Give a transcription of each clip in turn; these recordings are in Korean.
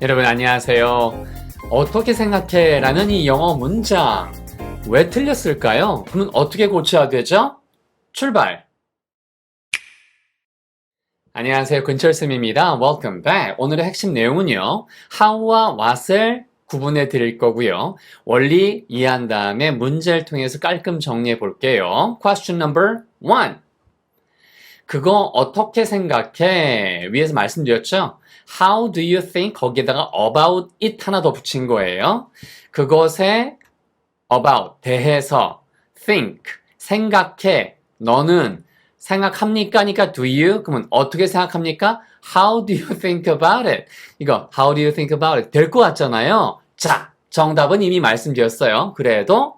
여러분 안녕하세요. 어떻게 생각해? 라는 이 영어 문장. 왜 틀렸을까요? 그러면 어떻게 고쳐야 되죠? 출발! 안녕하세요. 근철쌤입니다. Welcome back. 오늘의 핵심 내용은요. how와 what을 구분해 드릴 거고요. 원리 이해한 다음에 문제를 통해서 깔끔 정리해 볼게요. Question number one. 그거 어떻게 생각해? 위에서 말씀드렸죠? How do you think? 거기에다가 about it 하나 더 붙인 거예요. 그것에 about, 대해서, think, 생각해, 너는 생각합니까?니까 do you? 그러면 어떻게 생각합니까? How do you think about it? 이거 how do you think about it? 될 것 같잖아요. 자, 정답은 이미 말씀드렸어요. 그래도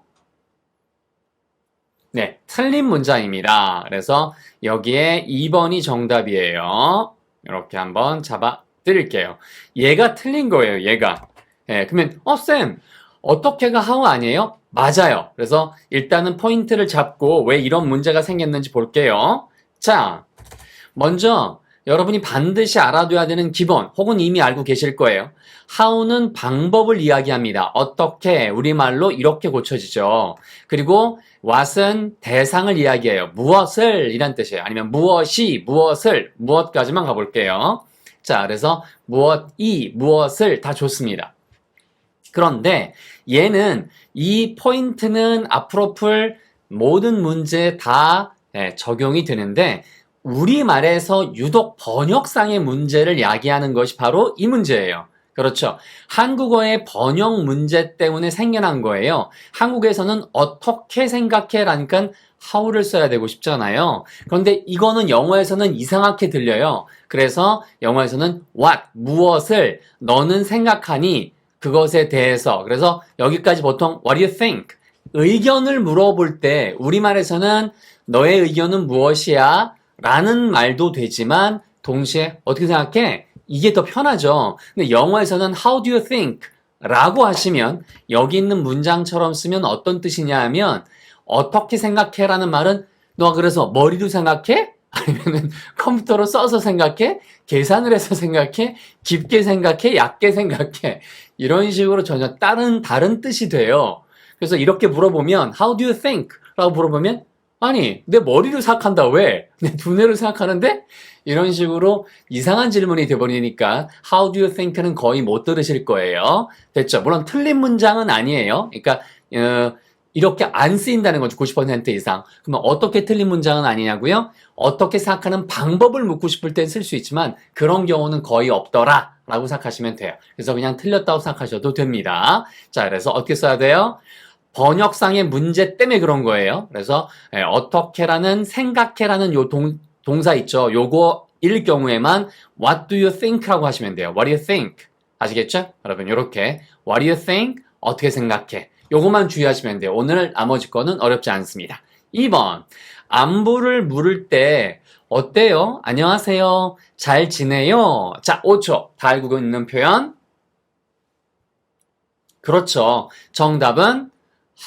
네, 틀린 문장입니다. 그래서 여기에 2번이 정답이에요. 이렇게 한번 잡아 드릴게요. 얘가 틀린 거예요, 얘가. 예, 그러면, 어, 쌤, 어떻게가 how 아니에요? 맞아요. 그래서 일단은 포인트를 잡고 왜 이런 문제가 생겼는지 볼게요. 자, 먼저 여러분이 반드시 알아둬야 되는 기본, 혹은 이미 알고 계실 거예요. how는 방법을 이야기합니다. 어떻게, 우리말로 이렇게 고쳐지죠. 그리고 what은 대상을 이야기해요. 무엇을, 이란 뜻이에요. 아니면 무엇이, 무엇을, 무엇까지만 가볼게요. 자, 그래서 무엇이, 무엇을 다 좋습니다. 그런데 얘는 이 포인트는 앞으로 풀 모든 문제에 다 예, 적용이 되는데 우리말에서 유독 번역상의 문제를 야기하는 것이 바로 이 문제예요. 그렇죠. 한국어의 번역 문제 때문에 생겨난 거예요. 한국에서는 어떻게 생각해? 라니까 how를 써야 되고 싶잖아요. 그런데 이거는 영어에서는 이상하게 들려요. 그래서 영어에서는 what, 무엇을 너는 생각하니 그것에 대해서. 그래서 여기까지 보통 what do you think? 의견을 물어볼 때 우리말에서는 너의 의견은 무엇이야? 라는 말도 되지만 동시에 어떻게 생각해? 이게 더 편하죠. 근데 영어에서는 how do you think? 라고 하시면 여기 있는 문장처럼 쓰면 어떤 뜻이냐 하면 어떻게 생각해? 라는 말은 너 그래서 머리로 생각해? 아니면은 컴퓨터로 써서 생각해? 계산을 해서 생각해? 깊게 생각해? 얕게 생각해? 이런 식으로 전혀 다른 다른 뜻이 돼요. 그래서 이렇게 물어보면 how do you think? 라고 물어보면 아니 내 머리로 생각한다 왜? 내 두뇌로 생각하는데? 이런 식으로 이상한 질문이 돼버리니까 how do you think는 거의 못 들으실 거예요. 됐죠? 물론 틀린 문장은 아니에요. 그러니까 어, 이렇게 안 쓰인다는 거죠. 90% 이상. 그러면 어떻게 틀린 문장은 아니냐고요? 어떻게 생각하는 방법을 묻고 싶을 땐 쓸 수 있지만 그런 경우는 거의 없더라 라고 생각하시면 돼요. 그래서 그냥 틀렸다고 생각하셔도 됩니다. 자, 그래서 어떻게 써야 돼요? 번역상의 문제 때문에 그런 거예요. 그래서 예, 어떻게라는 생각해라는 요 동, 동사 있죠. 요거 일 경우에만 what do you think라고 하시면 돼요. what do you think? 아시겠죠? 여러분 이렇게 what do you think? 어떻게 생각해? 요것만 주의하시면 돼요. 오늘 나머지 거는 어렵지 않습니다. 2번 안부를 물을 때 어때요? 안녕하세요. 잘 지내요? 자, 5초. 다 알고 있는 표현. 그렇죠. 정답은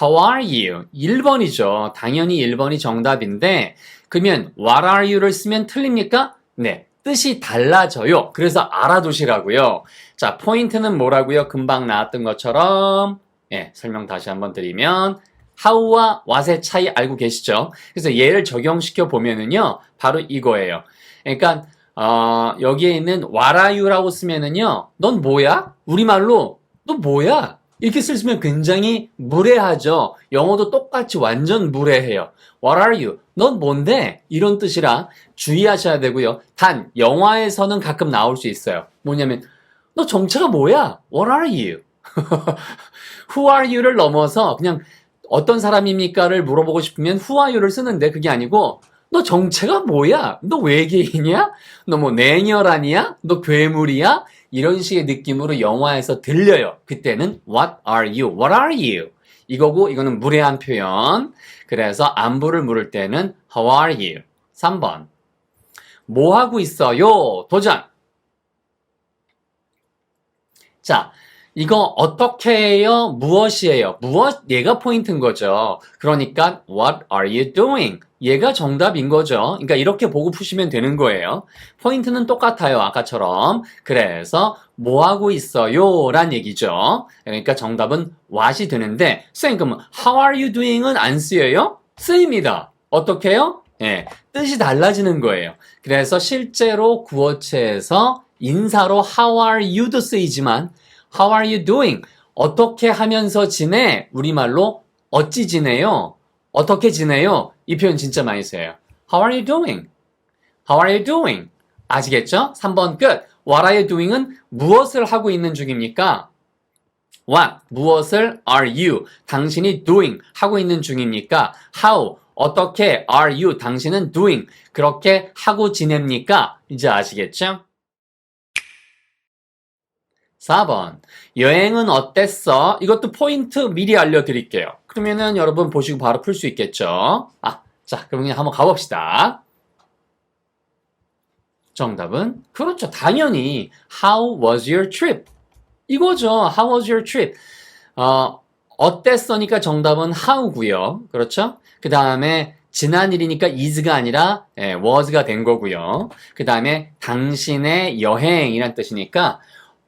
How are you? 1번이죠. 당연히 1번이 정답인데, 그러면 What are you를 쓰면 틀립니까? 네. 뜻이 달라져요. 그래서 알아두시라고요. 자, 포인트는 뭐라고요? 금방 나왔던 것처럼, 예, 설명 다시 한번 드리면, how와 what의 차이 알고 계시죠? 그래서 얘를 적용시켜 보면은요, 바로 이거예요. 그러니까, 어, 여기에 있는 what are you라고 쓰면은요, 넌 뭐야? 우리말로, 너 뭐야? 이렇게 쓰시면 굉장히 무례하죠. 영어도 똑같이 완전 무례해요. What are you? 넌 뭔데? 이런 뜻이라 주의하셔야 되고요. 단 영화에서는 가끔 나올 수 있어요. 뭐냐면 너 정체가 뭐야? What are you? Who are you를 넘어서 그냥 어떤 사람입니까를 물어보고 싶으면 Who are you를 쓰는데 그게 아니고 너 정체가 뭐야? 너 외계인이야? 너 뭐 냉혈아니야? 너 괴물이야? 이런 식의 느낌으로 영화에서 들려요. 그때는 What are you? What are you? 이거고 이거는 무례한 표현. 그래서 안부를 물을 때는 How are you? 3번. 뭐 하고 있어요? 도전. 자, 이거 어떻게 해요? 무엇이에요? 무엇? 얘가 포인트인 거죠. 그러니까 what are you doing? 얘가 정답인 거죠. 그러니까 이렇게 보고 푸시면 되는 거예요. 포인트는 똑같아요. 아까처럼. 그래서 뭐 하고 있어요? 란 얘기죠. 그러니까 정답은 what이 되는데 쌤 그러면 how are you doing은 안 쓰여요? 쓰입니다. 어떻게 해요? 예, 뜻이 달라지는 거예요. 그래서 실제로 구어체에서 인사로 how are you도 쓰이지만 how are you doing? 어떻게 하면서 지내? 우리말로 어찌 지내요? 어떻게 지내요? 이 표현 진짜 많이 써요. How are you doing? How are you doing? 아시겠죠? 3번 끝. What are you doing은 무엇을 하고 있는 중입니까? What? 무엇을 are you? 당신이 doing 하고 있는 중입니까? How? 어떻게 are you? 당신은 doing 그렇게 하고 지냅니까? 이제 아시겠죠? 4번. 여행은 어땠어? 이것도 포인트 미리 알려드릴게요. 그러면은 여러분 보시고 바로 풀 수 있겠죠? 아, 자, 그럼 그냥 한번 가봅시다. 정답은? 그렇죠. 당연히, How was your trip? 이거죠. How was your trip? 어, 어땠어니까 정답은 how고요. 그렇죠? 그 다음에 지난 일이니까 is가 아니라 예, was가 된 거고요. 그 다음에 당신의 여행이란 뜻이니까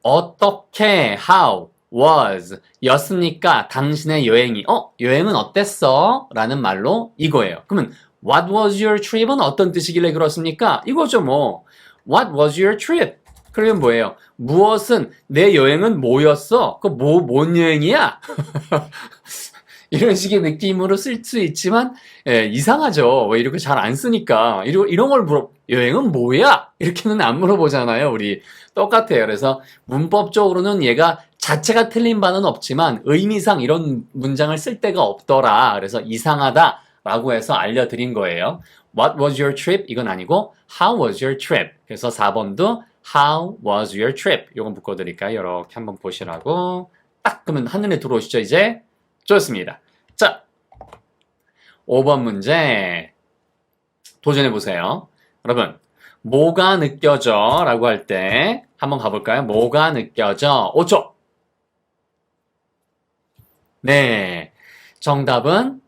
어떻게 how was 였으니까 당신의 여행이 어 여행은 어땠어? 라는 말로 이거예요. 그러면 what was your trip은 어떤 뜻이길래 그렇습니까? 이거죠 뭐 what was your trip? 그러면 뭐예요? 무엇은 내 여행은 뭐였어? 그 뭐 뭔 여행이야? 이런 식의 느낌으로 쓸 수 있지만 예, 이상하죠. 왜 이렇게 잘 안 쓰니까 이런 이런 걸 물어 여행은 뭐야? 이렇게는 안 물어보잖아요. 우리 똑같아요. 그래서 문법적으로는 얘가 자체가 틀린 바는 없지만 의미상 이런 문장을 쓸 데가 없더라. 그래서 이상하다 라고 해서 알려드린 거예요. What was your trip? 이건 아니고 How was your trip? 그래서 4번도 How was your trip? 이건 묶어드릴까요? 이렇게 한번 보시라고 딱 그러면 한눈에 들어오시죠 이제? 좋습니다. 자, 5번 문제 도전해 보세요. 여러분, 뭐가 느껴져? 라고 할 때 한번 가볼까요? 뭐가 느껴져? 5초. 네. 정답은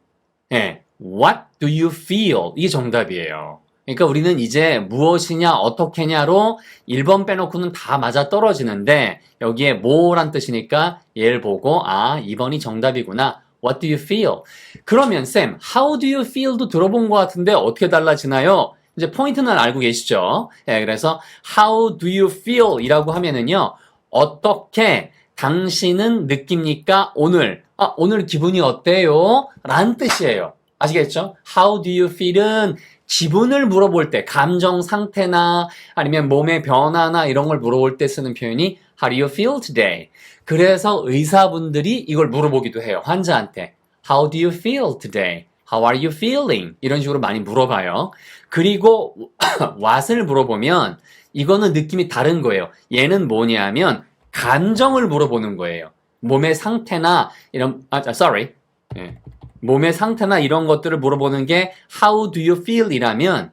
네. What do you feel? 이게 정답이에요. 그러니까 우리는 이제 무엇이냐, 어떻게냐로 1번 빼놓고는 다 맞아 떨어지는데 여기에 뭐란 뜻이니까 얘를 보고 아, 2번이 정답이구나. What do you feel? 그러면 쌤, how do you feel도 들어본 것 같은데 어떻게 달라지나요? 이제 포인트는 알고 계시죠? 예, 그래서 how do you feel 이라고 하면은요, 어떻게 당신은 느낍니까? 오늘. 아, 오늘 기분이 어때요? 라는 뜻이에요. 아시겠죠? How do you feel은 기분을 물어볼 때, 감정 상태나 아니면 몸의 변화나 이런 걸 물어볼 때 쓰는 표현이 How do you feel today? 그래서 의사분들이 이걸 물어보기도 해요. 환자한테. How do you feel today? How are you feeling? 이런 식으로 많이 물어봐요. 그리고 what을 물어보면 이거는 느낌이 다른 거예요. 얘는 뭐냐면 감정을 물어보는 거예요. 몸의 상태나 이런 아 sorry. 예. 몸의 상태나 이런 것들을 물어보는 게 how do you feel 이라면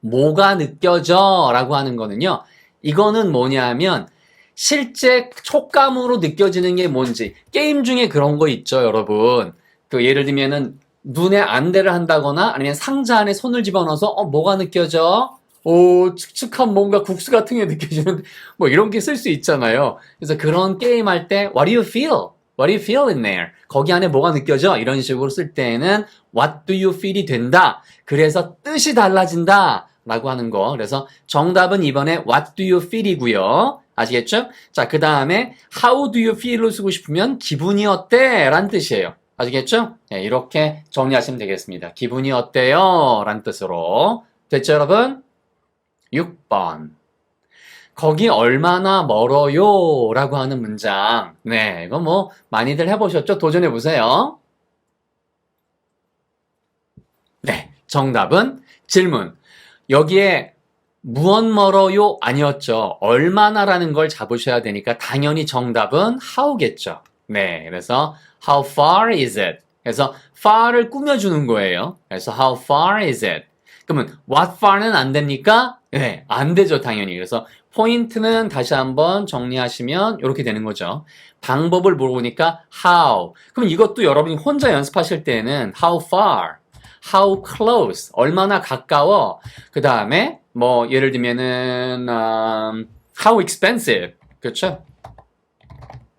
뭐가 느껴져 라고 하는 거는요. 이거는 뭐냐면 실제 촉감으로 느껴지는 게 뭔지 게임 중에 그런 거 있죠, 여러분. 그 예를 들면은 눈에 안대를 한다거나 아니면 상자 안에 손을 집어넣어서 어 뭐가 느껴져? 오 칙칙한 뭔가 국수 같은 게 느껴지는 뭐 이런 게 쓸 수 있잖아요. 그래서 그런 게임 할 때 What do you feel? What do you feel in there? 거기 안에 뭐가 느껴져? 이런 식으로 쓸 때는 What do you feel이 된다. 그래서 뜻이 달라진다. 라고 하는 거. 그래서 정답은 이번에 What do you feel이고요. 아시겠죠? 자, 그 다음에 How do you feel로 쓰고 싶으면 기분이 어때? 란 뜻이에요. 아시겠죠? 네, 이렇게 정리하시면 되겠습니다. 기분이 어때요? 란 뜻으로. 됐죠, 여러분? 6번. 거기 얼마나 멀어요? 라고 하는 문장. 네, 이거 뭐 많이들 해보셨죠? 도전해 보세요. 네, 정답은 질문. 여기에 무엇 멀어요? 아니었죠. 얼마나라는 걸 잡으셔야 되니까 당연히 정답은 how겠죠. 네, 그래서 how far is it? 그래서 far를 꾸며주는 거예요. 그래서 how far is it? 그러면 what far는 안 됩니까? 네, 안 되죠, 당연히. 그래서 포인트는 다시 한번 정리하시면 이렇게 되는 거죠. 방법을 물어보니까 how. 그럼 이것도 여러분이 혼자 연습하실 때는 how far, how close, 얼마나 가까워. 그 다음에 뭐 예를 들면은 um, how expensive, 그렇죠?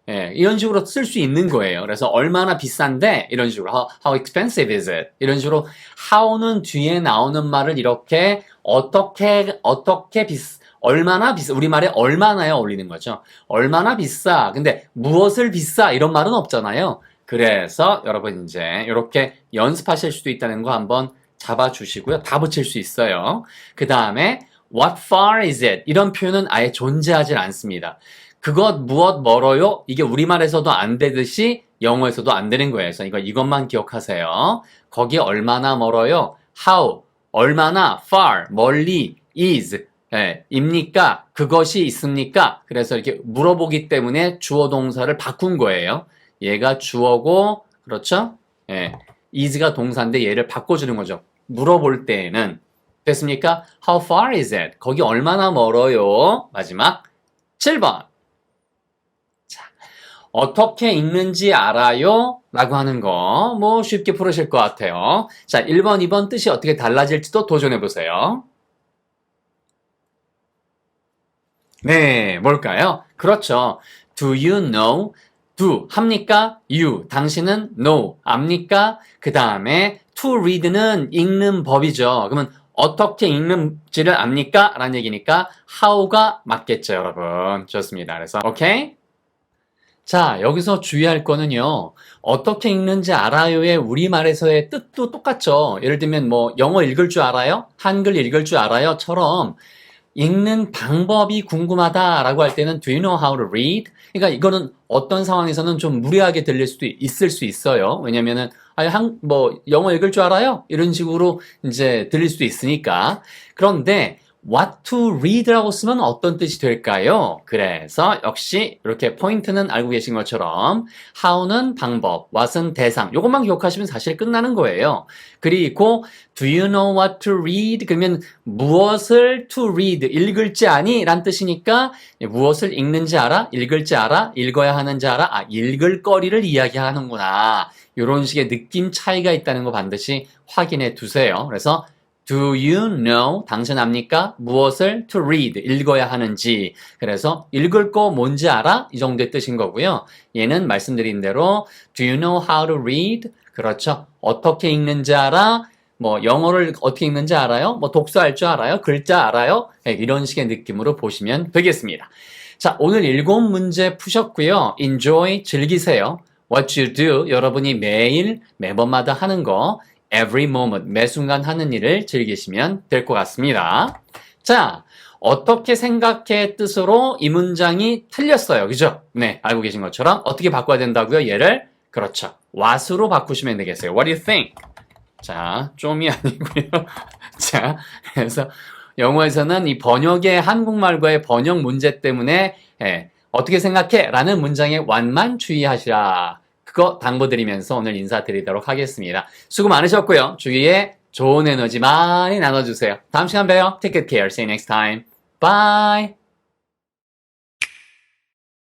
예, 이런 식으로 쓸 수 있는 거예요. 그래서 얼마나 비싼데 이런 식으로 how, how expensive is it? 이런 식으로 how는 뒤에 나오는 말을 이렇게 어떻게 어떻게 비싸 얼마나 비싸 우리 말에 얼마나에 어울리는 거죠. 얼마나 비싸. 근데 무엇을 비싸 이런 말은 없잖아요. 그래서 여러분 이제 이렇게 연습하실 수도 있다는 거 한번 잡아 주시고요. 다 붙일 수 있어요. 그 다음에 what far is it? 이런 표현은 아예 존재하지 않습니다. 그것 무엇 멀어요? 이게 우리말에서도 안 되듯이 영어에서도 안 되는 거예요. 그래서 이거 이것만 기억하세요. 거기 얼마나 멀어요? how 얼마나 far 멀리 is 예, 입니까? 그것이 있습니까? 그래서 이렇게 물어보기 때문에 주어 동사를 바꾼 거예요. 얘가 주어고 그렇죠? 예, is가 동사인데 얘를 바꿔주는 거죠. 물어볼 때에는 됐습니까? How far is it? 거기 얼마나 멀어요? 마지막 7번. 자, 어떻게 읽는지 알아요? 라고 하는 거, 뭐 쉽게 풀으실 것 같아요. 자, 1번, 2번 뜻이 어떻게 달라질지도 도전해 보세요. 네, 뭘까요? 그렇죠. Do you know? do 합니까? you 당신은 know 압니까? 그 다음에 to read는 읽는 법이죠. 그러면 어떻게 읽는지를 압니까? 라는 얘기니까 how가 맞겠죠, 여러분. 좋습니다. 그래서 오케이? 자, 여기서 주의할 거는요. 어떻게 읽는지 알아요의 우리말에서의 뜻도 똑같죠. 예를 들면 뭐 영어 읽을 줄 알아요? 한글 읽을 줄 알아요? 처럼 읽는 방법이 궁금하다라고 할 때는 do you know how to read? 그러니까 이거는 어떤 상황에서는 좀 무례하게 들릴 수도 있을 수 있어요. 왜냐면은 아니 한 뭐 영어 읽을 줄 알아요? 이런 식으로 이제 들릴 수도 있으니까. 그런데 what to read라고 쓰면 어떤 뜻이 될까요? 그래서 역시 이렇게 포인트는 알고 계신 것처럼 how는 방법, what은 대상. 이것만 기억하시면 사실 끝나는 거예요. 그리고 do you know what to read? 그러면 무엇을 to read 읽을지 아니? 란 뜻이니까 무엇을 읽는지 알아? 읽을지 알아? 읽어야 하는지 알아? 아, 읽을 거리를 이야기하는구나. 이런 식의 느낌 차이가 있다는 거 반드시 확인해 두세요. 그래서 Do you know? 당신 압니까? 무엇을 to read? 읽어야 하는지. 그래서 읽을 거 뭔지 알아? 이 정도의 뜻인 거고요. 얘는 말씀드린 대로 Do you know how to read? 그렇죠. 어떻게 읽는지 알아? 뭐 영어를 어떻게 읽는지 알아요? 뭐 독서할 줄 알아요? 글자 알아요? 네, 이런 식의 느낌으로 보시면 되겠습니다. 자, 오늘 일곱 문제 푸셨고요. Enjoy, 즐기세요. What you do, 여러분이 매일, 매번마다 하는 거, every moment, 매 순간 하는 일을 즐기시면 될 것 같습니다. 자, 어떻게 생각해 뜻으로 이 문장이 틀렸어요. 그죠? 네, 알고 계신 것처럼 어떻게 바꿔야 된다고요? 얘를 그렇죠. what으로 바꾸시면 되겠어요. What do you think? 자, 좀이 아니고요. 자, 그래서 영어에서는 이 번역의 한국말과의 번역 문제 때문에 예, 어떻게 생각해? 라는 문장의 완만 주의하시라. 그거 당부드리면서 오늘 인사드리도록 하겠습니다. 수고 많으셨고요. 주위에 좋은 에너지 많이 나눠주세요. 다음 시간 봬요. Take good care. See you next time. Bye.